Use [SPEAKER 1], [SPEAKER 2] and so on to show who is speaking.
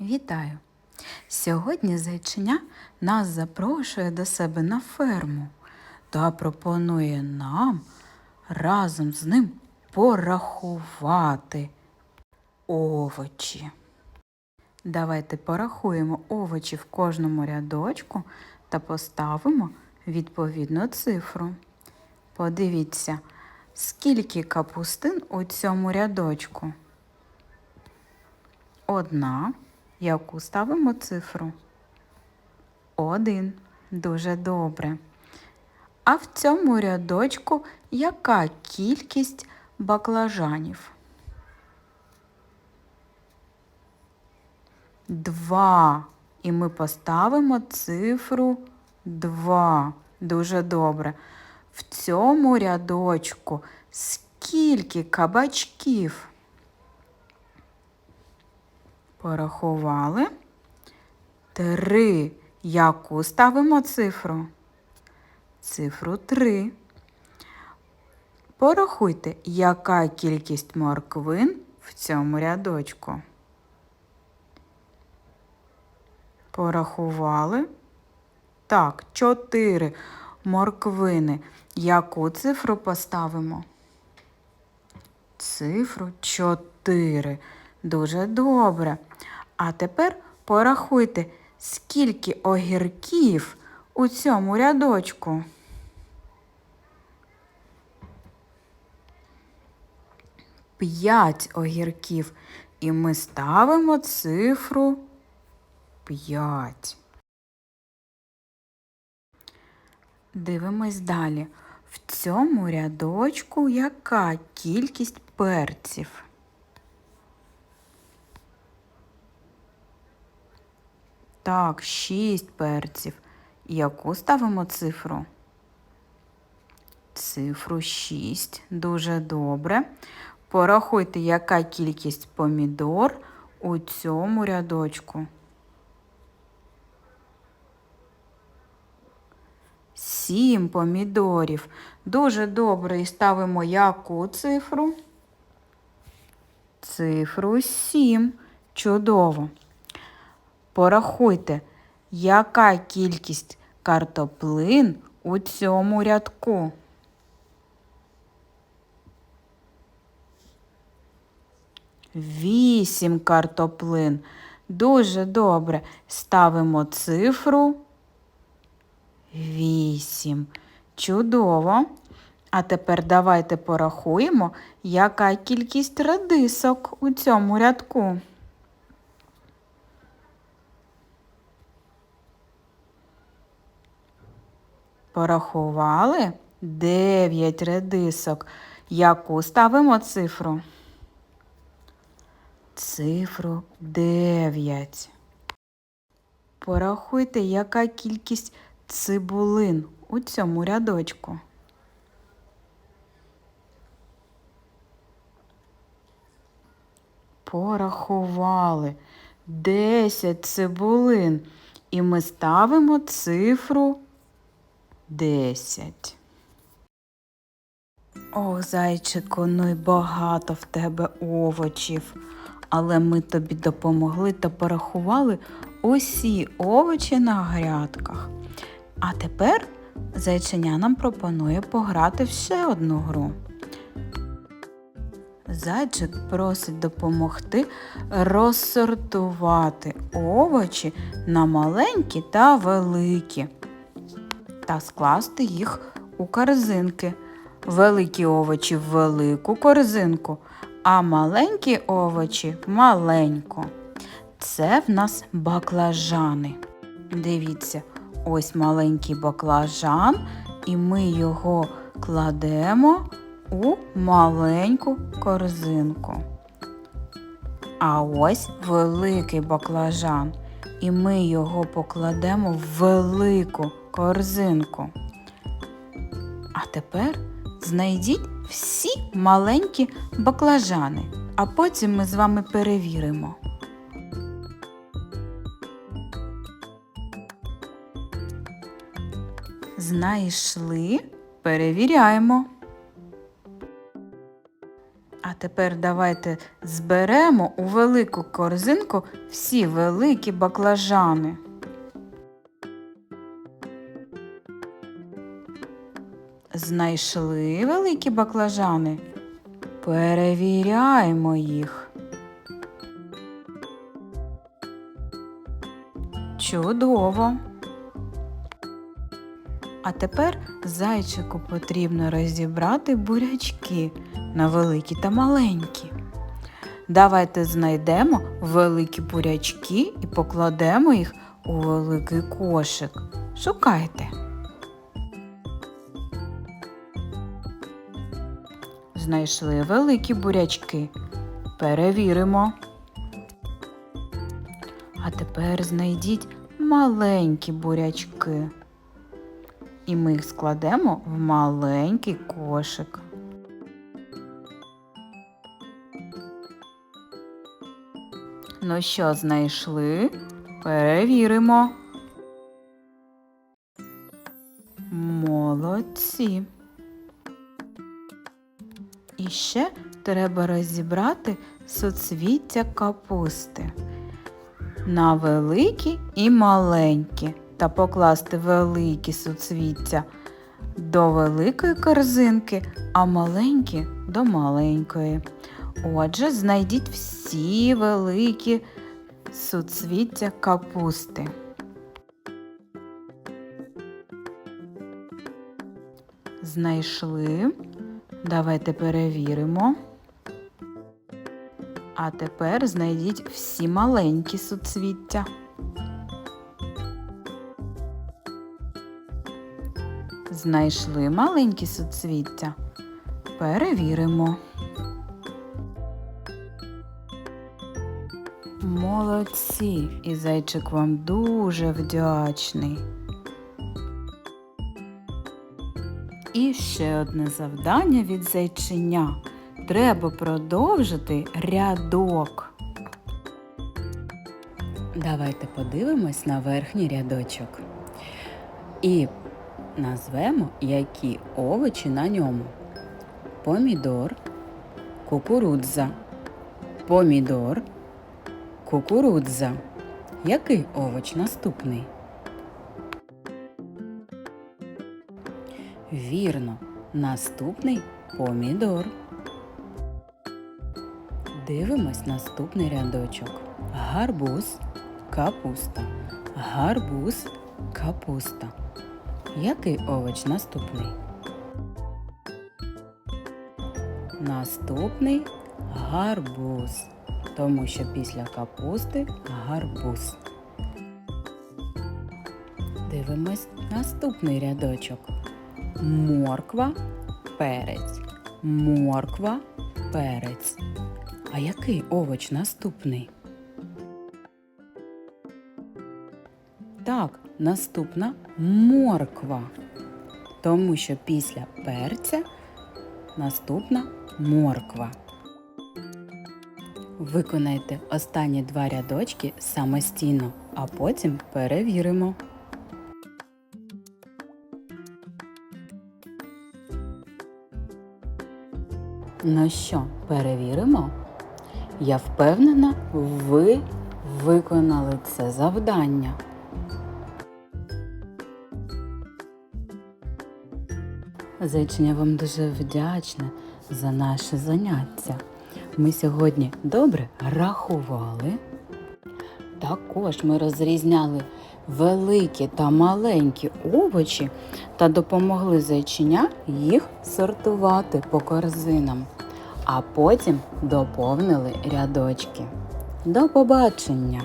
[SPEAKER 1] Вітаю! Сьогодні зайчиня нас запрошує до себе на ферму та пропонує нам разом з ним порахувати овочі. Давайте порахуємо овочі в кожному рядочку та поставимо відповідну цифру. Подивіться, скільки капустин у цьому рядочку. Одна. Яку ставимо цифру? Один. Дуже добре. А в цьому рядочку яка кількість баклажанів? Два. І ми поставимо цифру 2. Дуже добре. В цьому рядочку скільки кабачків? Порахували. Три. Яку ставимо цифру? Цифру 3. Порахуйте, яка кількість морквин в цьому рядочку. Порахували. Так, 4 морквини. Яку цифру поставимо? Цифру 4. Дуже добре. А тепер порахуйте, скільки огірків у цьому рядочку. П'ять огірків. І ми ставимо цифру 5. Дивимось далі. В цьому рядочку яка кількість перців? Так, 6 перців. Яку ставимо цифру? Цифру 6. Дуже добре. Порахуйте, яка кількість помідор у цьому рядочку. Сім помідорів. Дуже добре. І ставимо яку цифру? Цифру 7. Чудово. Порахуйте, яка кількість картоплин у цьому рядку. Вісім картоплин. Дуже добре. Ставимо цифру вісім. Чудово. А тепер давайте порахуємо, яка кількість редисок у цьому рядку. Порахували 9 редисок. Яку ставимо цифру? Цифру 9. Порахуйте, яка кількість цибулин у цьому рядочку. Порахували 10 цибулин. І ми ставимо цифру 10. Ох, зайчику, ну й багато в тебе овочів. Але ми тобі допомогли та порахували усі овочі на грядках. А тепер зайчиня нам пропонує пограти в ще одну гру. Зайчик просить допомогти розсортувати овочі на маленькі та великі та скласти їх у корзинки. Великі овочі в велику корзинку, а маленькі овочі в маленьку. Це в нас баклажани. Дивіться, ось маленький баклажан, і ми його кладемо у маленьку корзинку. А ось великий баклажан, і ми його покладемо в велику корзинку. А тепер знайдіть всі маленькі баклажани, а потім ми з вами перевіримо. Знайшли, перевіряємо. А тепер давайте зберемо у велику корзинку всі великі баклажани. Знайшли великі баклажани? Перевіряємо їх. Чудово. А тепер зайчику потрібно розібрати бурячки на великі та маленькі. Давайте знайдемо великі бурячки і покладемо їх у великий кошик. Шукайте. Знайшли великі бурячки. Перевіримо. А тепер знайдіть маленькі бурячки. І ми їх складемо в маленький кошик. Ну що, знайшли? Перевіримо. Молодці. І ще треба розібрати соцвіття капусти на великі і маленькі та покласти великі суцвіття до великої корзинки, а маленькі до маленької. Отже, знайдіть всі великі суцвіття капусти. Знайшли. Давайте перевіримо. А тепер знайдіть всі маленькі суцвіття. Знайшли маленькі суцвіття. Перевіримо. Молодці, і зайчик вам дуже вдячний. І ще одне завдання від зайчиня. Треба продовжити рядок. Давайте подивимось на верхній рядочок. І назвемо, які овочі на ньому. Помідор, кукурудза, помідор, кукурудза. Який овоч наступний? Вірно, наступний помідор. Дивимось наступний рядочок. Гарбуз, капуста. Гарбуз, капуста. Який овоч наступний? Наступний гарбуз, тому що після капусти гарбуз. Дивимось наступний рядочок. Морква, перець. Морква, перець. А який овоч наступний? Так, наступна морква. Тому що після перця наступна морква. Виконайте останні два рядочки самостійно, а потім перевіримо. Ну що, перевіримо? Я впевнена, ви виконали це завдання. Зайчиня вам дуже вдячна за наше заняття. Ми сьогодні добре рахували. Також ми розрізняли великі та маленькі овочі та допомогли зайчиня їх сортувати по корзинам, а потім доповнили рядочки. До побачення!